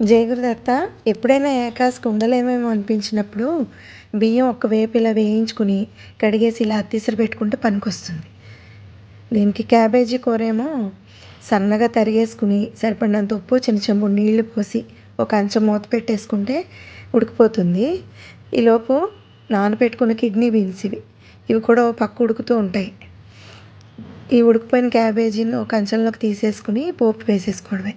జయగురుదత్త ఎప్పుడైనా ఏకాశికి ఉండలేమేమో అనిపించినప్పుడు బియ్యం ఒక్కవేపు ఇలా వేయించుకుని కడిగేసి ఇలా అత్తిసర పెట్టుకుంటే పనికొస్తుంది. దీనికి క్యాబేజీ కూర ఏమో సన్నగా తరిగేసుకుని సరిపడినంత ఉప్పు చిన్న చెంబు నీళ్ళు పోసి ఒక అంచెం మూత పెట్టేసుకుంటే ఉడికిపోతుంది. ఈలోపు నానబెట్టుకున్న కిడ్నీ బీన్స్ ఇవి. ఇవి కూడా పక్క ఉడుకుతూ ఉంటాయి. ఈ ఉడికిపోయిన క్యాబేజీని ఒక అంచంలోకి తీసేసుకుని పోపు వేసేసుకోవడమే.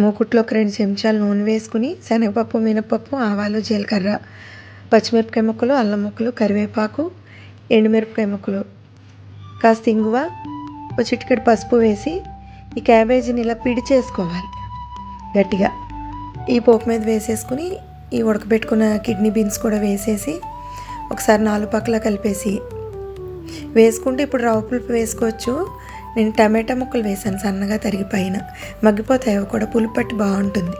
మూకుట్లోకి రెండు చెంచాలు నూనె వేసుకుని శనగపప్పు మినపప్పు ఆవాలు జీలకర్ర పచ్చిమిరపకాయ ముక్కలు అల్లం ముక్కలు కరివేపాకు ఎండుమిరపకాయ ముక్కలు. కాస్త ఇంగువ ఒక చిటికెడు పసుపు వేసి ఈ క్యాబేజీని ఇలా పిడి చేసుకోవాలి గట్టిగా. ఈ పోపు మీద వేసేసుకుని ఈ ఉడకబెట్టుకున్న కిడ్నీ బీన్స్ కూడా వేసేసి ఒకసారి నాలుగు పక్కల కలిపేసి వేసుకుంటే ఇప్పుడు రవ్వ పులుపు వేసుకోవచ్చు. నేను టమాటా ముక్కలు వేసాను సన్నగా తరిగి పైన. మగ్గిపోతాయి అవి కూడా పులుపు పట్టి బాగుంటుంది.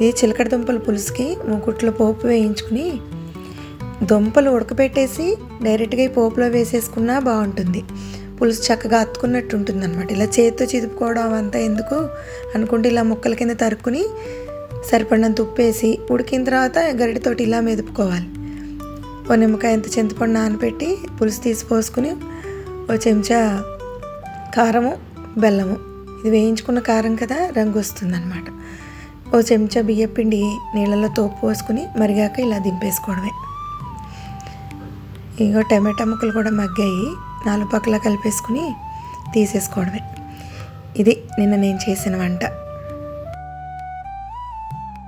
ఇది చిలకడ దుంపల పులుసుకి మూకుట్లో పోపు వేయించుకుని దుంపలు ఉడకబెట్టేసి డైరెక్ట్గా ఈ పోపులో వేసేసుకున్నా బాగుంటుంది. పులుసు చక్కగా అతుకున్నట్టు ఉంటుంది అనమాట ఇలా చేతితో చిదుపుకోవడం అంతా ఎందుకు అనుకుంటే ఇలా ముక్కల కింద తరుక్కుని సరిపడినంత ఉప్పేసి ఉడికిన తర్వాత గరిటతోటి ఇలా మెదుపుకోవాలి. ఓ నిమ్మకాయ ఎంత చింతపండు నానబెట్టి పులుసు తీసి పోసుకుని ఓ చెంచా కారము బెల్లము. ఇది వేయించుకున్న కారం కదా రంగు వస్తుంది అనమాట ఓ చెంచా బియ్యపిండి నీళ్ళలో తోపు పోసుకుని మరిగాక ఇలా దింపేసుకోవడమే. ఇంకో టమాటా ముక్కలు కూడా మగ్గాయి నాలుగు పక్కల కలిపేసుకుని తీసేసుకోవడమే. ఇది నిన్న నేను చేసిన వంట.